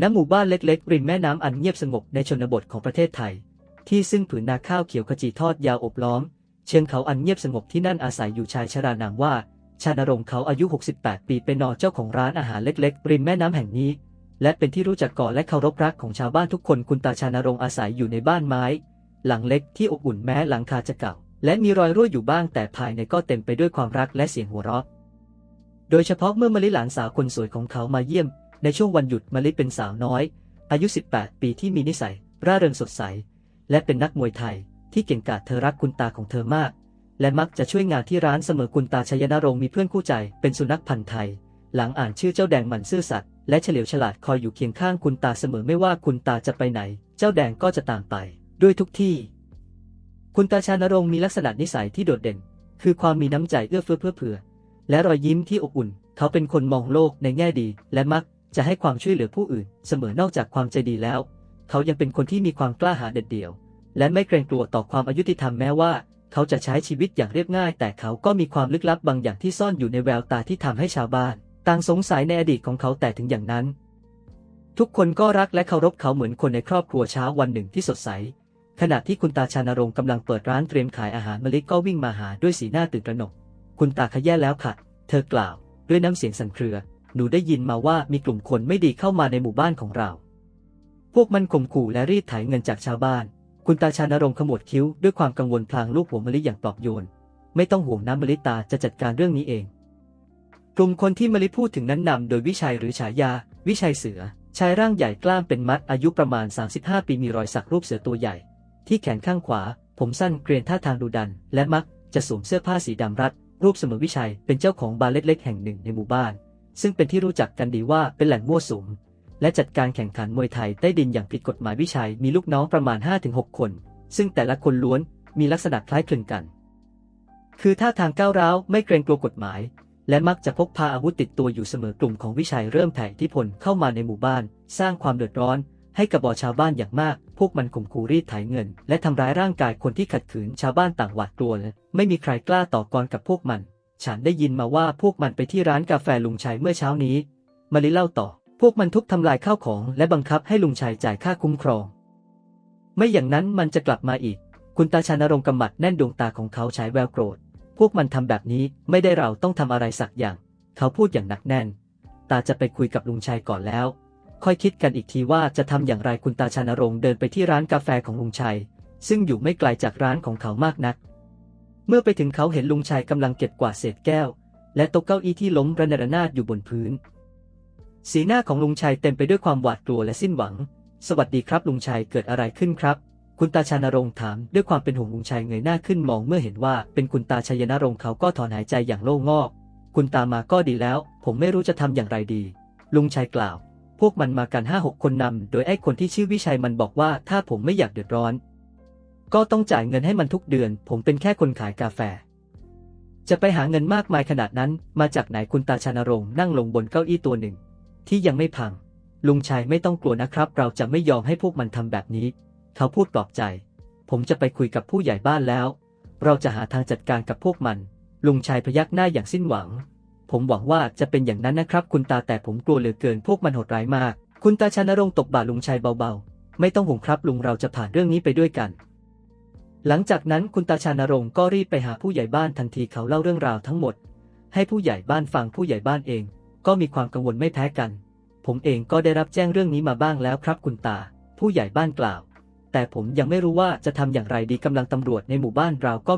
ณหมู่บ้านเล็กๆ ริมแม่น้ำอันเงียบสงบในชนบทของประเทศไทย ที่ซึ่งผืนนาข้าวเขียวขจีทอดยาวอบล้อม เชิงเขาอันเงียบสงบที่นั่นอาศัยอยู่ชายชรานามว่า ชานรงค์เขาอายุ 68 ปีเป็นนอเจ้าของร้านอาหารเล็กๆ ริมแม่น้ำแห่งนี้ และเป็นที่รู้จักก่อนและเคารพรักของชาวบ้านทุกคนคุณตาชานรงค์อาศัยอยู่ในบ้านไม้ หลังเล็กที่อบอุ่นแม้หลังคาจะเก่า และมีรอยรั่วอยู่บ้างแต่ภายในก็เต็มไปด้วยความรักและเสียงหัวเราะ โดยเฉพาะเมื่อมลิหลานสาวคนสวยของเขามาเยี่ยม ในช่วงวันหยุดมะลิเป็นสาวน้อย อายุ 18 ปีที่มีนิสัย ร่าเริงสดใส และเป็นนักมวยไทย ที่เก่งกาจเธอรักคุณตาของเธอมาก และมักจะช่วยงานที่ร้านเสมอคุณตาชยนรงมีเพื่อนคู่ใจเป็นสุนัขพันธ์ไทย หลังอ่านชื่อเจ้าแดงหมันซื่อสัตย์และเฉลียวฉลาดคอยอยู่เคียงข้างคุณตาเสมอไม่ว่าคุณตาจะไปไหน เจ้าแดงก็จะตามไป ด้วยทุกที่ คุณตาชานรงมีลักษณะนิสัยที่โดดเด่น คือความมีน้ำใจเอื้อเฟื้อเพื่อเผื่อและรอยยิ้มที่อบอุ่น เขาเป็นคนมองโลกในแง่ดี และมัก จะให้ความช่วยเหลือผู้อื่น เสมอนอกจากความใจดีแล้ว เขายังเป็นคนที่มีความกล้าหาญเด็ดเดี่ยว และไม่เกรงกลัวต่อความอายุติธรรมแม้ว่า เขาจะใช้ชีวิตอย่างเรียบง่าย แต่เขาก็มีความลึกลับบางอย่างที่ซ่อนอยู่ในแววตาที่ทำให้ชาวบ้านต่างสงสัยในอดีตของเขาแต่ถึงอย่างนั้น ทุกคนก็รักและเคารพเขาเหมือนคนในครอบครัวเช้าวันหนึ่งที่สดใส ขณะที่คุณตาชานรงค์กำลังเปิดร้านเตรียมขายอาหารมะลิก็วิ่งมาหาด้วยสีหน้าตื่นตระหนก คุณตาขยแย่แล้วค่ะ เธอกล่าว ด้วยน้ำเสียงสั่นเครือ หนูได้ยินมาว่ามีกลุ่มคนไม่ดีเข้ามาในหมู่บ้านของเรา พวกมันข่มขู่และรีดไถเงินจากชาวบ้าน คุณตาชานรงขมวดคิ้วด้วยความกังวลพลางลูกหัวมะลิอย่างปลอบโยน ไม่ต้องห่วงน้ำมะลิตาจะจัดการเรื่องนี้เอง กลุ่มคนที่มะลิพูดถึงนั้นนำโดยวิชัยหรือฉายา วิชัยเสือ ชายร่างใหญ่กล้ามเป็นมัดอายุประมาณ 35 ปีมีรอยสักรูปเสือตัวใหญ่ ที่แขนข้างขวา ผมสั้นเกรียนท่าทางดุดัน และมักจะสวมเสื้อผ้าสีดำรัดรูปเสมอวิชัยเป็นเจ้าของบาร์เล็กๆแห่งหนึ่งในหมู่บ้าน ซึ่งเป็นที่รู้จักกันดีว่าเป็นแหล่งมั่วสุม และจัดการแข่งขันมวยไทยใต้ดินอย่างผิดกฎหมายวิชัยมีลูกน้องประมาณ 5-6 คน ซึ่งแต่ละคนล้วนมีลักษณะคล้ายคลึงกัน คือท่าทางก้าวร้าวไม่เกรงกลัวกฎหมาย และมักจะพกพาอาวุธติดตัวอยู่เสมอกลุ่มของวิชัยเริ่มแผ่อิทธิพลเข้ามาในหมู่บ้าน สร้างความเดือดร้อนให้กับบอชาวบ้านอย่างมาก พวกมันข่มขู่รีดไถเงิน และทำร้ายร่างกายคนที่ขัดขืน ชาวบ้านต่างหวาดกลัวและไม่มีใครกล้าต่อกรกับพวกมัน ฉันได้ยินมาว่าพวกมันไปที่ร้านกาแฟลุงชัยเมื่อเช้านี้มาริเล่าต่อ พวกมันทุบทำลายข้าวของและบังคับให้ลุงชัยจ่ายค่าคุ้มครอง ไม่อย่างนั้นมันจะกลับมาอีก คุณตาชานรงกำมัดแน่นดวงตาของเขาฉายแววโกรธ พวกมันทำแบบนี้ไม่ได้เราต้องทำอะไรสักอย่าง เขาพูดอย่างหนักแน่น ตาจะไปคุยกับลุงชัยก่อนแล้ว ค่อยคิดกันอีกทีว่าจะทำอย่างไรคุณตาชานรงเดินไปที่ร้านกาแฟของลุงชัย ซึ่งอยู่ไม่ไกลจากร้านของเขามากนัก เมื่อไปถึงเขาเห็นลุงชัยกำลังเก็บกวาดเศษแก้ว และโต๊ะเก้าอี้ที่ล้มระเนระนาดอยู่บนพื้น สีหน้าของลุงชัยเต็มไปด้วยความหวาดกลัวและสิ้นหวัง สวัสดีครับลุงชัยเกิดอะไรขึ้นครับ คุณตาชานรงถามด้วยความเป็นห่วงลุงชัยเงยหน้าขึ้นมองเมื่อเห็นว่าเป็นคุณตาชัยนรงเขาก็ถอนหายใจอย่างโล่งงอก คุณตามาก็ดีแล้ว ผมไม่รู้จะทำอย่างไรดี ลุงชัยกล่าว พวกมันมากันห้าหกคนนำโดยไอ้คนที่ชื่อวิชัยมันบอกว่าถ้าผมไม่อยากเดือดร้อน ก็ต้องจ่ายเงินให้มันทุกเดือน ผมเป็นแค่คนขายกาแฟ จะไปหาเงินมากมายขนาดนั้น มาจากไหนคุณตาชานรงค์นั่งลงบนเก้าอี้ตัวหนึ่ง ที่ยังไม่พัง ลุงชัยไม่ต้องกลัวนะครับ เราจะไม่ยอมให้พวกมันทำแบบนี้ เขาพูดปลอบใจ ผมจะไปคุยกับผู้ใหญ่บ้านแล้ว เราจะหาทางจัดการกับพวกมัน ลุงชัยพยักหน้าอย่างสิ้นหวัง ผมหวังว่าจะเป็นอย่างนั้นนะครับ คุณตาแต่ผมกลัวเหลือเกินพวกมันโหดร้ายมาก คุณตาชานรงค์ตบบ่าลุงชัยเบาๆ ไม่ต้องห่วงครับลุงเราจะผ่านเรื่องนี้ไปด้วยกัน หลังจากนั้นคุณตาชานรงก็รีบไปหาผู้ใหญ่บ้านทันทีเขาเล่าเรื่องราวทั้งหมด ให้ผู้ใหญ่บ้านฟังผู้ใหญ่บ้านเอง ก็มีความกังวลไม่แพ้กัน ผมเองก็ได้รับแจ้งเรื่องนี้มาบ้างแล้วครับคุณตา ผู้ใหญ่บ้านกล่าว แต่ผมยังไม่รู้ว่าจะทำอย่างไรดีกำลังตำรวจในหมู่บ้านเราก็